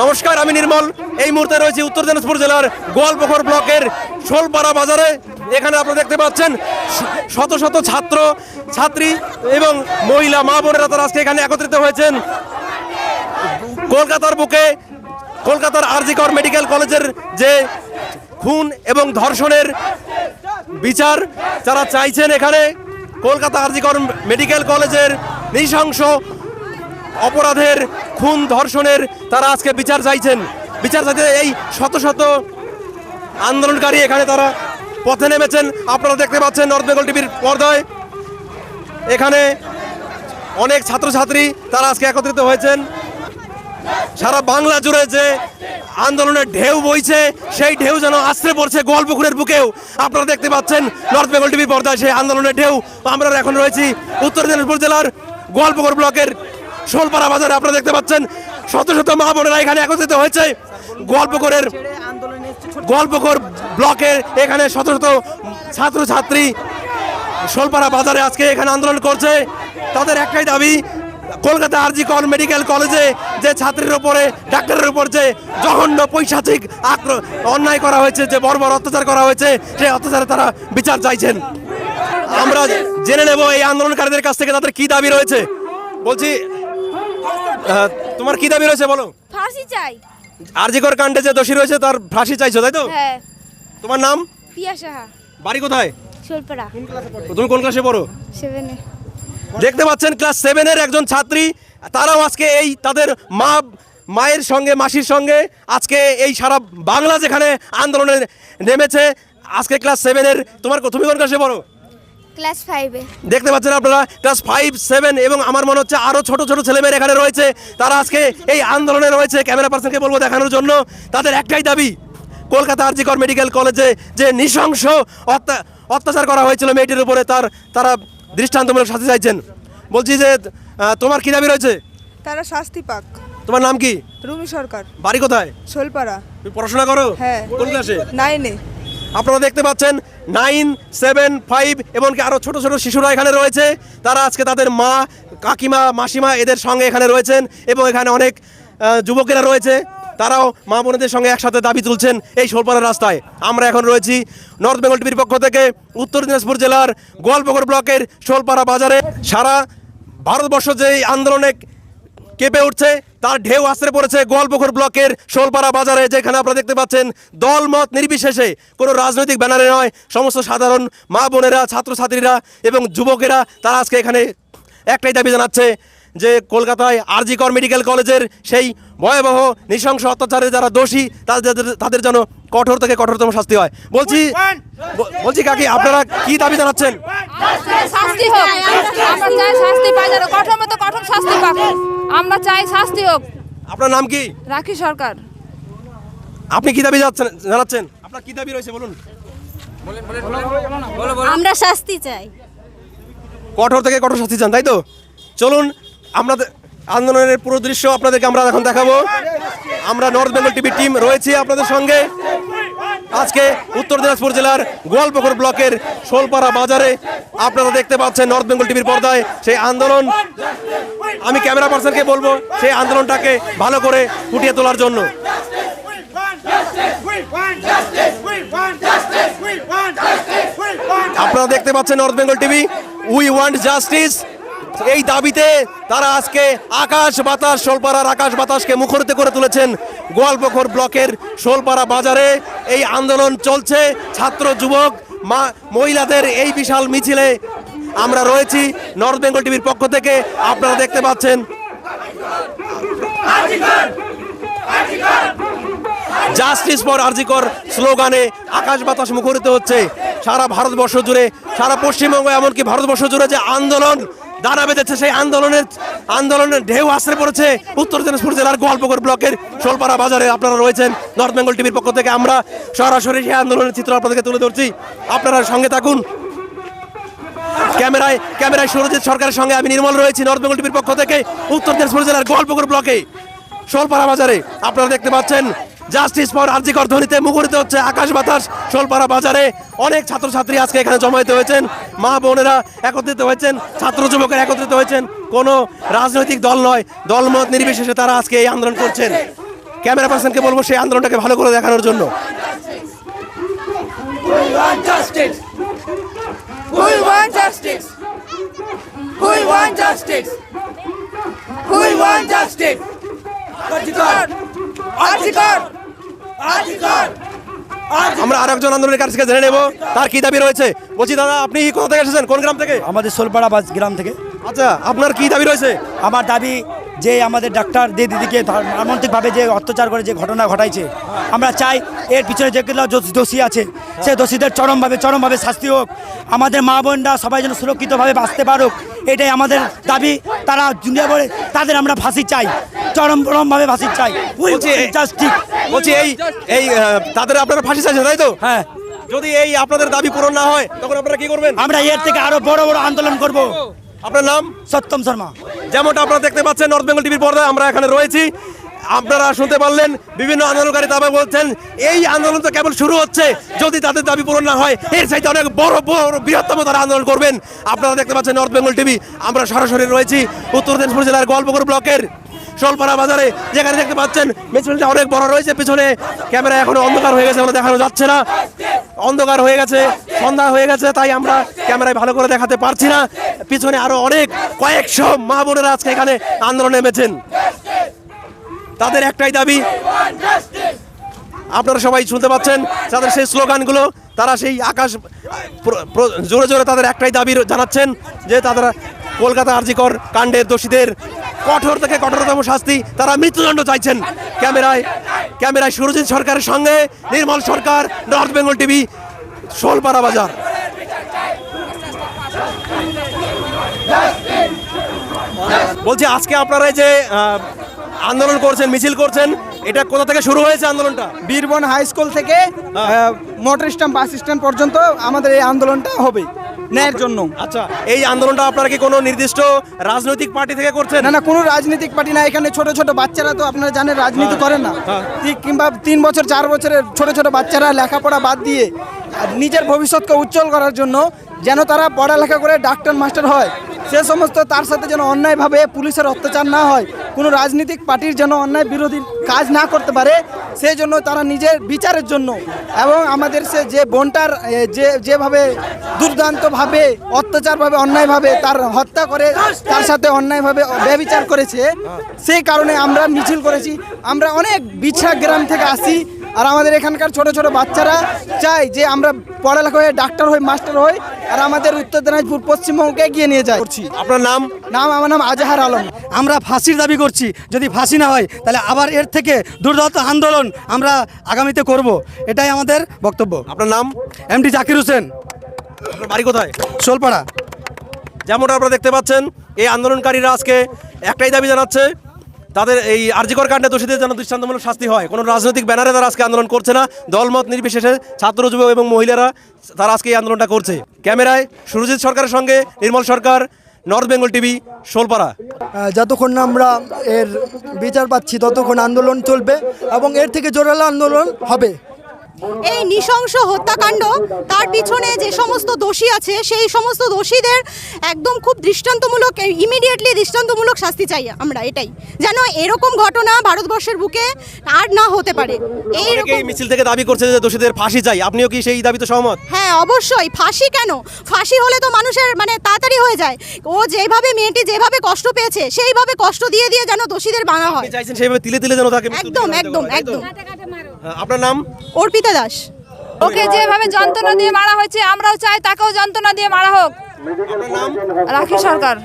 নমস্কার, আমি নির্মল। এই মুহূর্তে রয়েছে উত্তর দিনাজপুর জেলার গোয়ালপুকুর ব্লকের শোলপাড়া বাজারে। এখানে আপনারা দেখতে পাচ্ছেন শত শত ছাত্র, ছাত্রী এবং মহিলা, মা বোনেরা তারা আজকে এখানে একত্রিত হয়েছেন। কলকাতার বুকে, কলকাতার আরজিকর মেডিকেল কলেজের যে খুন এবং ধর্ষণের বিচার যারা চাইছেন এখানে, কলকাতা আরজিকর মেডিকেল কলেজের নৃশংস অপরাধের খুন ধর্ষণের তারা আজকে বিচার চাইছেন। বিচার চাইতে এই শত শত আন্দোলনকারী এখানে তারা পথে নেমেছেন। আপনারা দেখতে পাচ্ছেন নর্থ বেঙ্গল টিভির পর্দায়। এখানে অনেক ছাত্রছাত্রী তারা আজকে একত্রিত হয়েছেন। সারা বাংলা জুড়ে যে আন্দোলনের ঢেউ বইছে, সেই ঢেউ যেন আশ্রে পড়ছে গোয়ালপুকুরের বুকেও। আপনারা দেখতে পাচ্ছেন নর্থ বেঙ্গল টিভি পর্দায় সেই আন্দোলনের ঢেউ। আমরা এখন রয়েছি উত্তর দিনাজপুর জেলার গোয়ালপুকুর ব্লকের শোলপাড়া বাজারে আপনারা দেখতে পাচ্ছেন শত শত মা বোনেরা এখানে একত্রিত হয়েছে। গোয়ালপুকুরের গোয়ালপুকুর ব্লকের এখানে শত শত ছাত্রছাত্রী শোলপাড়া বাজারে আজকে এখানে আন্দোলন করছে। তাদের একটাই দাবি, কলকাতা আরজি কর মেডিকেল কলেজে যে ছাত্রীর উপরে, ডাক্তারের উপর যে জঘন্য পৈশাচিক আক্র- অন্যায় করা হয়েছে, যে বর্বর অত্যাচার করা হয়েছে সেই অত্যাচারে তারা বিচার চাইছেন। আমরা জেনে নেব এই আন্দোলনকারীদের কাছ থেকে তাদের কি দাবি রয়েছে। বলছি তোমার কি দাবি রয়েছে বলো? ফাঁসি চাই। আরজিকর কাণ্ডে যে দোষী রয়েছে তার ফাঁসি চাইছো তাই তো? হ্যাঁ। তোমার নাম? পিয়া সাহা। বাড়ি কোথায়? শোলপাড়া তুমি কোন ক্লাসে পড়ো? সেভেনে। দেখতে পাচ্ছেন ক্লাস সেভেনের একজন ছাত্রী তারাও আজকে এই তাদের মা মায়ের সঙ্গে মাসির সঙ্গে আজকে এই সারা বাংলা যেখানে আন্দোলনে নেমেছে আজকে ক্লাস সেভেনের। তোমার তুমি কোন ক্লাসে পড়ো? ক্লাস ফাইভে দেখতে পাচ্ছেন আপনারা ক্লাস ফাইভ সেভেন এবং আমার মনে হচ্ছে আরও ছোট ছোট ছেলেমেয়েরা এখানে রয়েছে। তারা আজকে এই আন্দোলনে রয়েছে ক্যামেরা পার্সনকে বলব দেখানোর জন্য। তাদের একটাই দাবি কলকাতা আরজিকর মেডিকেল কলেজে যে নৃশংস অত্যা- অত্যাচার করা হয়েছিল মেয়েটির উপরে তার তারা দৃষ্টান্তমূলক শাস্তি চাইছেন। বলছি যে তোমার কি দাবি রয়েছে? তারা শাস্তি পাক। তোমার নাম কি? রুমি সরকার। বাড়ি কোথায়? শোলপাড়া। তুমি পড়াশোনা করো? হ্যাঁ। কোন ক্লাসে নাইনে আপনারা দেখতে পাচ্ছেন, নাইন, সেভেন, ফাইভ, এমনকি আরও ছোট ছোট শিশুরা এখানে রয়েছে। তারা আজকে তাদের মা, কাকিমা, মাসিমা এদের সঙ্গে এখানে রয়েছেন এবং এখানে অনেক যুবকেরা রয়েছে। তারাও মা বোনেদের সঙ্গে একসাথে দাবি তুলছেন এই শোলপাড়ার রাস্তায়। আমরা এখন রয়েছি নর্থ বেঙ্গল টিভির পক্ষ থেকে উত্তর দিনাজপুর জেলার গোয়ালপুকুর ব্লকের শোলপাড়া বাজারে। সারা ভারতবর্ষ যে আন্দোলনে কেঁপে উঠছে তার ঢেউ আশ্রে পড়েছে গোয়ালপুকুর ব্লকের শোলপাড়া বাজারে যেখানে আপনারা দেখতে পাচ্ছেন দলমত নির্বিশেষে কোনো রাজনৈতিক ব্যানারে নয় সমস্ত সাধারণ মা বোনেরা ছাত্রছাত্রীরা এবং যুবকেরা তারা আজকে এখানে একটাই দাবি জানাচ্ছে যে কলকাতায় আরজিকর মেডিকেল কলেজের সেই ভয়াবহ নৃশংস অত্যাচারে যারা দোষী তাদের তাদের যেন কঠোর থেকে কঠোরতম শাস্তি হয় বলছি বলছি কাকি আপনারা কি দাবি জানাচ্ছেন চাই শাস্তি পাই যেন কঠোর মতো কঠোর শাস্তি পাক। আমরা চাই শাস্তি হোক। আপনার নাম কি? রাখি সরকার। আপনি কি দাবি যাচ্ছেন জানাচ্ছেন? আপনার কি দাবি রয়েছে বলুন। আমরা শাস্তি চাই। কঠোর থেকে কঠোর শাস্তি চান তাই তো? চলুন আপনাদের আন্দোলনের পুরো দৃশ্য আপনাদেরকে আমরা এখন দেখাবো। আমরা নর্থ বেঙ্গল টিভি টিম রয়েছি আপনাদের সঙ্গে। আজকে উত্তর দিনাজপুর জেলার গোয়ালপুকুর ব্লকের শোলপাড়া বাজারে আপনারা দেখতে পাচ্ছেন নর্থ বেঙ্গল টিভির পর্দায় সেই আন্দোলন। আমি ক্যামেরা পার্সনকে বলব, সেই আন্দোলনটাকে ভালো করে ফুটিয়ে তোলার জন্য। আপনারা দেখতে পাচ্ছেন North Bengal TV, we want justice. এই দাবিতে তারা আজকে আকাশ বাতাস, শোলপাড়ার আকাশ বাতাসকে মুখরিত করে তুলেছেন গোয়ালপুকুর ব্লকের শোলপাড়া বাজারে। এই আন্দোলন চলছে। ছাত্র, যুবক, মা, মহিলাদের এই বিশাল মিছিলে আমরা রয়েছি নর্থ বেঙ্গল টিভির পক্ষ থেকে। আপনারা দেখতে পাচ্ছেন। জাস্টিস ফর আরজিকর স্লোগানে আকাশ বাতাস মুখরিত হচ্ছে। সারা ভারতবর্ষ জুড়ে, সারা পশ্চিমবঙ্গ, এমনকি ভারতবর্ষ জুড়ে যে আন্দোলন দাঁড়া বেঁধেছে সেই আন্দোলনের আন্দোলনের ঢেউ আশ্রে পড়েছে উত্তর দিনাজপুর জেলার গোয়ালপুকুর ব্লকের শোলপাড়া বাজারে। আপনারা রয়েছেন নর্থ বেঙ্গল টিভির পক্ষ থেকে। আমরা সরাসরি সেই আন্দোলনের চিত্র আপনাদেরকে তুলে ধরছি। আপনারা সঙ্গে থাকুন। ক্যামেরায় ক্যামেরায় সুরজিৎ সরকারের সঙ্গে আমি নির্মল রয়েছি নর্থ বেঙ্গল টিভির পক্ষ থেকে উত্তর দিনাজপুর জেলার গোয়ালপুকুর ব্লকে শোলপাড়া বাজারে। আপনারা দেখতে পাচ্ছেন জাস্টিস ফর আর্জিকর ধ্বনিতে মুখরিত হচ্ছে আকাশ বাতাস, শোলপাড়া বাজারে। অনেক ছাত্রছাত্রী আজকে এখানে জমায়েত হয়েছেন। মা বোনেরা একত্রিত হয়েছেন, ছাত্র যুবকেরা একত্রিত হয়েছেন। কোনো রাজনৈতিক দল নয়, দলমত নির্বিশেষে তারা আজকে এই আন্দোলন করছেন। ক্যামেরা পার্সনকে বলব সেই আন্দোলনটাকে ভালো করে দেখানোর জন্য। Justice. আর. আমরা আরেকজন আন্দোলনের কাছ থেকে জেনে নেব। তার কি দাবি রয়েছে? বলছি দাদা আপনি কোথা থেকে এসেছেন? কোন গ্রাম থেকে? আমাদের সোলপাড়া বাস গ্রাম থেকে। আচ্ছা আপনার কি দাবি রয়েছে? আমার দাবি যে আমাদের ডাক্তার দে দিদিকে মর্মান্তিকভাবে যে অত্যাচার করে যে ঘটনা ঘটাইছে আমরা চাই এর পিছনে যেগুলো দোষী আছে সে দোষীদের চরমভাবে চরমভাবে শাস্তি হোক। আমাদের মা বোনরা সবাই যেন সুরক্ষিতভাবে বাঁচতে পারুক এটাই আমাদের দাবি। তারা দুনিয়া বলে তাদের আমরা ফাঁসি চাই চরম চরমভাবে ফাঁসি চাই। জাস্টিস। বলছি এই এই তাদের আপনারা ফাঁসি চাইছেন তাই তো? হ্যাঁ। যদি এই আপনাদের দাবি পূরণ না হয় তখন আপনারা কি করবেন? আমরা এর থেকে আরও বড় বড় আন্দোলন করব। আপনার নাম? সত্যম শর্মা। যেমনটা আপনারা দেখতে পাচ্ছেন নর্থ বেঙ্গল টিভির পর্দায় আমরা এখানে রয়েছি। আপনারা শুনতে পারলেন বিভিন্ন আন্দোলনকারী দাবি বলছেন এই আন্দোলন তো কেবল শুরু হচ্ছে যদি তাদের দাবি পূরণ না হয় এর চাইতে অনেক বড় বড় বৃহত্তম তারা আন্দোলন করবেন। আপনারা দেখতে পাচ্ছেন নর্থ বেঙ্গল টিভি আমরা সরাসরি রয়েছি উত্তর দিনাজপুর জেলার গল্পগড় ব্লকের শোলপাড়া বাজারে যেখানে দেখতে পাচ্ছেন মিছিলটা অনেক বড় রয়েছে পিছনে ক্যামেরা এখনও অন্ধকার হয়ে গেছে আমরা দেখানো যাচ্ছে না। অন্ধকার হয়ে গেছে, সন্ধ্যা হয়ে গেছে, তাই আমরা ক্যামেরায় ভালো করে দেখাতে পারছি না। পিছনে আরও অনেক, কয়েকশো মা বোনেরা আজকে এখানে আন্দোলনে নেমেছেন। তাদের একটাই দাবি, আপনারা সবাই শুনতে পাচ্ছেন, তাদের সেই স্লোগানগুলো, তারা সেই আকাশ জোরে জোরে তাদের একটাই দাবি জানাচ্ছেন, যে তারা কলকাতা আরজিকর কাণ্ডের দোষীদের কঠোর থেকে কঠোরতম শাস্তি, তারা মৃত্যুদণ্ড চাইছেন। ক্যামেরায় ক্যামেরায় সুরজিৎ সরকারের সঙ্গে নির্মল সরকার নর্থ বেঙ্গল টিভি শোলপাড়া বাজার। বলছি আজকে আপনারা এই যে আন্দোলন করছেন মিছিল করছেন এটা কোথা থেকে শুরু হয়েছে আন্দোলনটা? বীরবন হাই স্কুল থেকে মোটর স্ট্যাম্প বাস স্ট্যান্ড পর্যন্ত আমাদের এই আন্দোলনটা হবে। ন্যায়ের জন্য। আচ্ছা এই আন্দোলনটা আপনারা কি কোনো নির্দিষ্ট রাজনৈতিক পার্টি থেকে করছেন? না না কোনো রাজনৈতিক পার্টি না। এখানে ছোট ছোট বাচ্চারা তো আপনারা জানেন রাজনীতি করেন না। ঠিক কিংবা তিন বছর চার বছরের ছোট ছোট বাচ্চারা লেখাপড়া বাদ দিয়ে আর নিজের ভবিষ্যৎকে উজ্জ্বল করার জন্য যেন তারা পড়ালেখা করে ডাক্তার মাস্টার হয়। সে সমস্ত তার সাথে যেন অন্যায়ভাবে পুলিশের অত্যাচার না হয়। কোনো রাজনৈতিক পার্টির যেন অন্যায় বিরোধী কাজ না করতে পারে, সেই জন্য তারা নিজের বিচারের জন্য এবং আমাদের সে যে বোনটার যে, যেভাবে দুর্দান্তভাবে, অত্যাচারভাবে, অন্যায়ভাবে তার হত্যা করে, তার সাথে অন্যায়ভাবে ব্যবিচার করেছে, সেই কারণে আমরা মিছিল করেছি। আমরা অনেক বিছা গ্রাম থেকে আসি আর আমাদের এখানকার ছোট ছোট বাচ্চারা চাই যে আমরা পড়ালেখা হয়ে ডাক্তার হই, মাস্টার হই। আর আমাদের উত্তর দিনাজপুর পশ্চিমবঙ্গকে এগিয়ে নিয়ে যায়। করছি। আপনার নাম? নাম আমার নাম আজাহার আলম। আমরা ফাঁসির দাবি করছি যদি ফাঁসি না হয় তাহলে আবার এর থেকে দুর্দান্ত আন্দোলন আমরা আগামীতে করব। এটাই আমাদের বক্তব্য। আপনার নাম? M MD Zakir Hossain. আপনার বাড়ি কোথায়? শোলপাড়া যেমনটা আপনারা দেখতে পাচ্ছেন এই আন্দোলনকারীরা আজকে একটাই দাবি জানাচ্ছে তাদের এই আর্যিকর কাণ্ডে দোষীদের যেন দৃষ্টান্তমূলক শাস্তি হয়। কোনো রাজনৈতিক ব্যানারে তারা আজকে আন্দোলন করছে না। দলমত নির্বিশেষে ছাত্র যুব এবং মহিলারা তারা আজকে এই আন্দোলনটা করছে। ক্যামেরায় সুরজিৎ সরকারের সঙ্গে নির্মল সরকার, নর্থ বেঙ্গল টিভি শোলপাড়া যতক্ষণ না আমরা এর বিচার পাচ্ছি, ততক্ষণ আন্দোলন চলবে এবং এর থেকে জোরালো আন্দোলন হবে। এই নৃশংস হত্যাকাণ্ড তার পিছনে যে সমস্ত দোষী আছে সেই সমস্ত দোষীদের একদম খুব দৃষ্টান্তমূলক ইমিডিয়েটলি দৃষ্টান্তমূলক শাস্তি চাই আমরা এটাই। যেন এরকম ঘটনা ভারতবর্ষের বুকে আর না হতে পারে। এই মিছিল থেকে দাবি করছে যে দোষীদের ফাঁসি চাই। আপনিও কি সেই দাবিতে সহমত? হ্যাঁ অবশ্যই। ফাঁসি কেন? ফাঁসি হলে তো মানুষের মানে হয়ে যায়। ও যেভাবে মেয়েটি যেভাবে কষ্ট পেয়েছে সেইভাবে কষ্ট দিয়ে দিয়ে যেন দোষীদের বানা হয়। চাইছেন সেইভাবে তিলে তিলে যেন তাকে একদম একদম? একদম। হ্যাঁ, আপনার নাম? অর্পিতা দাস। ওকে যেভাবে যন্ত্রণা দিয়ে মারা হয়েছে আমরাও চাই তাকেও যন্ত্রণা দিয়ে মারা হোক। আপনার রাখি সরকার।